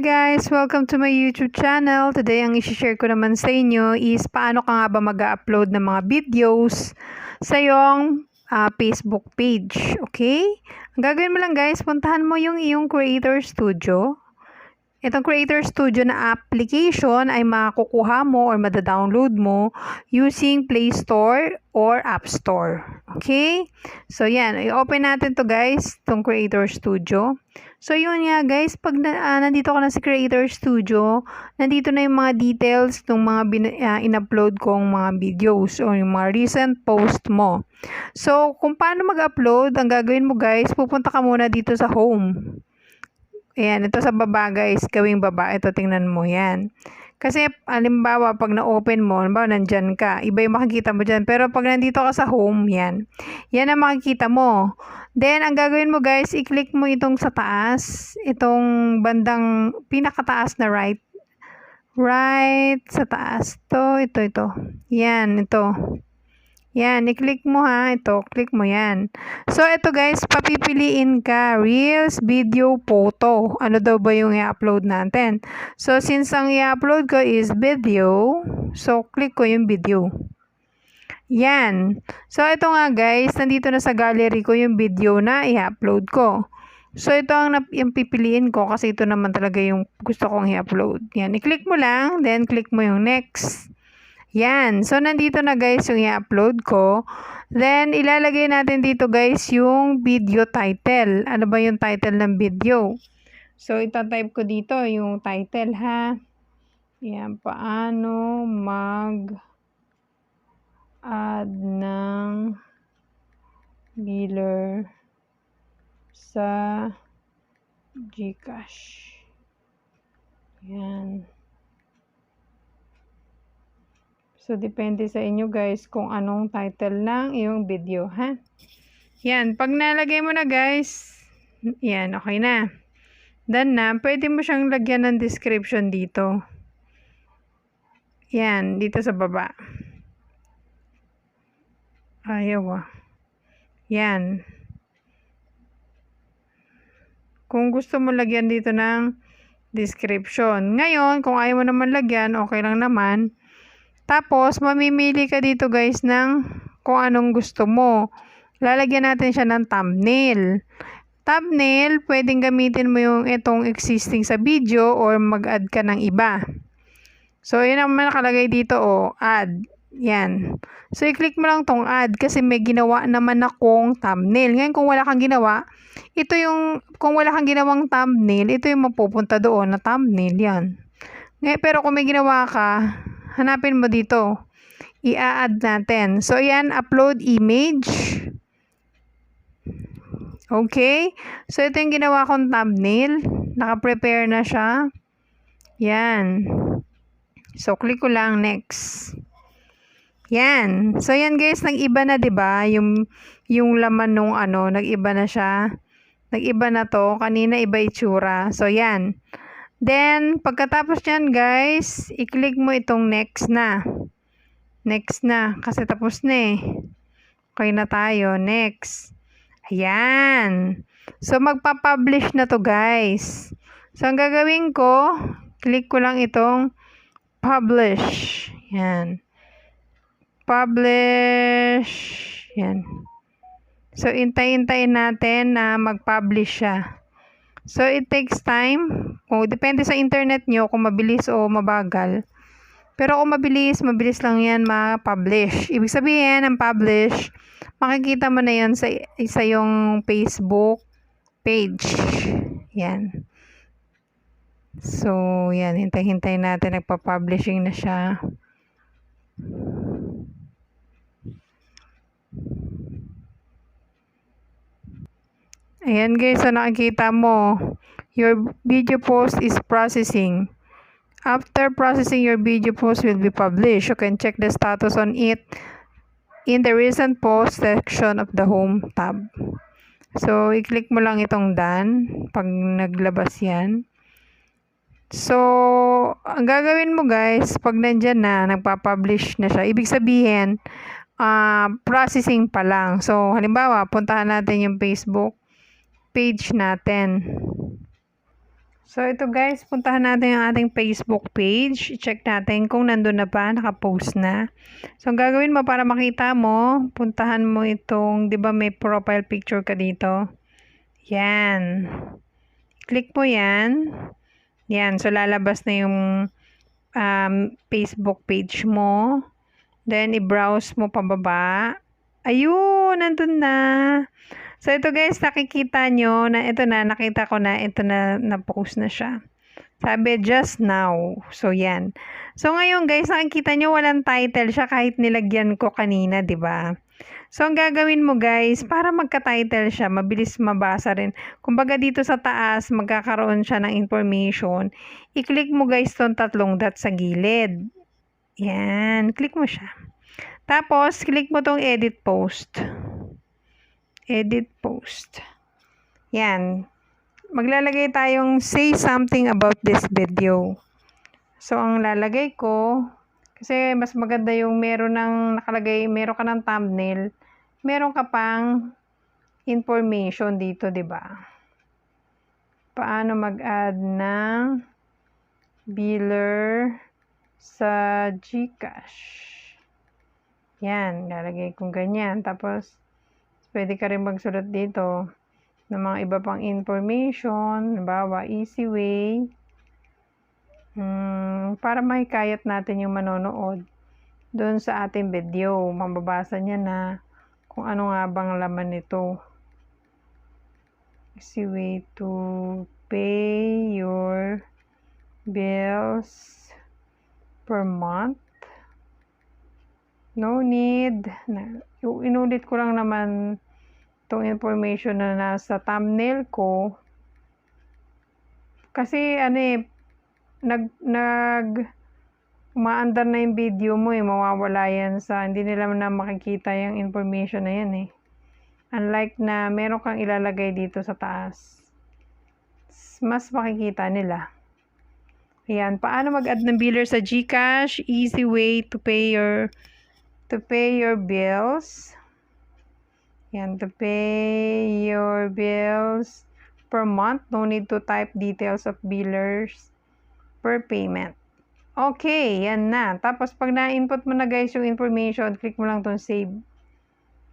Guys! Welcome to my YouTube channel. Today, ang isi-share ko naman sa inyo is paano ka nga ba mag-upload ng mga videos sa iyong ah, Facebook page. Okay? Ang gagawin mo lang guys, puntahan mo yung iyong Creator Studio. Itong Creator Studio na application ay makukuha mo or madadownload mo using Play Store or App Store. Okay? So, yan. I-open natin to guys, itong Creator Studio. So, yun nga guys, pag na, ah, nandito ka na sa Creator Studio, nandito na yung mga details ng mga bin, ah, in-upload kong mga videos o yung mga recent post mo. So, kung paano mag-upload, ang gagawin mo guys, pupunta ka muna dito sa home. Ayan, ito sa baba guys, gawing baba. Ito, tingnan mo yan. Kasi, alimbawa, pag na-open mo, alimbawa, nandyan ka, iba yung makikita mo dyan. Pero pag nandito ka sa home, yan. Yan ang makikita mo. Then, ang gagawin mo guys, i-click mo itong sa taas. Itong bandang pinakataas na right. Right sa taas. To, ito, ito. Yan, ito. Yan, i-click mo ha. Ito, click mo yan. So, ito guys, papipiliin ka. Reels, video, photo. Ano daw ba yung i-upload natin? So, since ang i-upload ko is video, so, click ko yung video. Yan. So, ito nga guys, nandito na sa gallery ko yung video na i-upload ko. So, ito ang, yung pipiliin ko kasi ito naman talaga yung gusto kong i-upload. Yan, i-click mo lang, then click mo yung next. Yan. So, nandito na guys yung i-upload ko. Then, ilalagay natin dito guys yung video title. Ano ba yung title ng video? So, itatype ko dito yung title ha. Yan. Paano mag add ng biller sa Gcash. Yan. So, depende sa inyo guys kung anong title ng iyong video, ha? Yan. Pag nalagay mo na guys, yan, okay na. Done na. Pwede mo siyang lagyan ng description dito. Yan, dito sa baba. Ayaw ah. Yan. Kung gusto mo lagyan dito ng description. Ngayon, kung ayaw mo naman lagyan, okay lang naman. Tapos, mamimili ka dito guys ng kung anong gusto mo. Lalagyan natin siya ng thumbnail. Thumbnail, pwedeng gamitin mo yung itong existing sa video or mag-add ka ng iba. So, yun ang nakalagay dito, oh, add. Yan. So, i-click mo lang tong add kasi may ginawa naman akong thumbnail. Ngayon, kung wala kang ginawa, ito yung, kung wala kang ginawang thumbnail, ito yung mapupunta doon na thumbnail. Yan. Ngayon, pero kung may ginawa ka, hanapin mo dito. I-add natin. So, yan, upload image. Okay. So, ito yung ginawa kong thumbnail. Naka-prepare na siya. Yan. So, click ko lang next. Yan. So, yan guys, nag-iba na, 'di ba Yung, yung laman nung ano, nag-iba na siya. Nag-iba na to. Kanina, iba itsura. So, yan. Then, pagkatapos yan, guys, i-click mo itong next na. Next na. Kasi tapos na eh. Okay na tayo. Next. Ayan. So, magpa-publish na to, guys. So, ang gagawin ko, click ko lang itong publish. Yan publish. Yan. So, intay-intayin natin na mag-publish siya. So, it takes time. Kung depende sa internet nyo kung mabilis o mabagal. Pero kung mabilis, mabilis lang yan ma-publish. Ibig sabihin, ang publish, makikita mo na yan sa, sa yung Facebook page. Yan. So, yan. Hintay-hintay natin. Nagpa-publishing na siya. Ayan guys, so nakikita mo, your video post is processing. After processing, your video post will be published. You can check the status on it in the recent post section of the home tab. So, i-click mo lang itong done pag naglabas yan. So, ang gagawin mo guys, pag nandyan na, nagpa-publish na siya, ibig sabihin, uh, processing pa lang. So, halimbawa, puntahan natin yung Facebook page natin. So, ito guys, puntahan natin yung ating Facebook page. I-check natin kung nandun na ba, nakapost na. So, ang gagawin mo para makita mo, puntahan mo itong, di ba may profile picture ka dito? Yan. Click mo yan. Yan. So, lalabas na yung um, Facebook page mo. Then, i-browse mo pababa. Ayun, nandun na. So, ito guys, nakikita nyo na ito na, nakita ko na, ito na, na-post na siya. Sabi, just now. So, yan. So, ngayon guys, nakikita nyo walang title siya kahit nilagyan ko kanina, ba? So, ang gagawin mo guys, para magka-title siya, mabilis mabasa rin. Kumbaga dito sa taas, magkakaroon siya ng information. I-click mo guys tong tatlong dot sa gilid. Yan, click mo siya. Tapos, click mo tong edit post edit post. Yan. Maglalagay tayong say something about this video. So, ang lalagay ko, kasi mas maganda yung meron ng nakalagay, meron ka ng thumbnail, meron ka pang information dito, di ba? Paano mag-add ng biller sa Gcash. Yan, lalagay kong ganyan. Tapos, Pwede ka rin magsulat dito ng mga iba pang information, halimbawa easy way, um, para mahikayat natin yung manonood doon sa ating video. Mababasa niya na kung ano nga bang laman nito. Easy way to pay your bills per month. No need. Inulit ko lang naman itong information na nasa thumbnail ko. Kasi ano eh, nag, nag, umaandar na yung video mo eh, mawawala yan sa, hindi nila na makikita yung information na yan eh. Unlike na meron kang ilalagay dito sa taas, mas makikita nila. Ayan, paano mag-add ng biller sa GCash? Easy way to pay your to pay your bills. Yan, to pay your bills per month. No need to type details of billers per payment. Okay, yan na. Tapos, pag na-input mo na guys yung information, click mo lang tong save.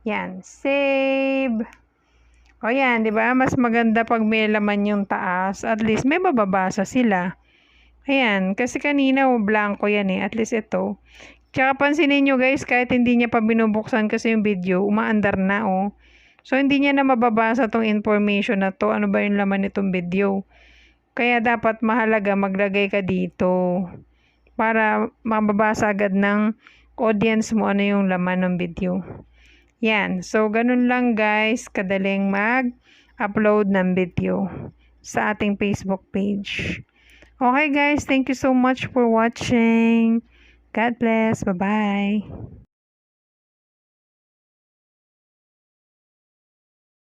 Yan, save. O yan, di ba? Mas maganda pag may laman yung taas. At least may mababasa sila. Ayan, kasi kanina blanco yan eh. At least ito. Tsaka pansinin nyo guys, kahit hindi niya pa binubuksan kasi yung video, umaandar na oh. So hindi niya na mababasa tong information na to, ano ba yung laman nitong video. Kaya dapat mahalaga maglagay ka dito para mababasa agad ng audience mo ano yung laman ng video. Yan. So, ganun lang guys, kadaling mag-upload ng video sa ating Facebook page. Okay guys, thank you so much for watching. God bless. Bye bye.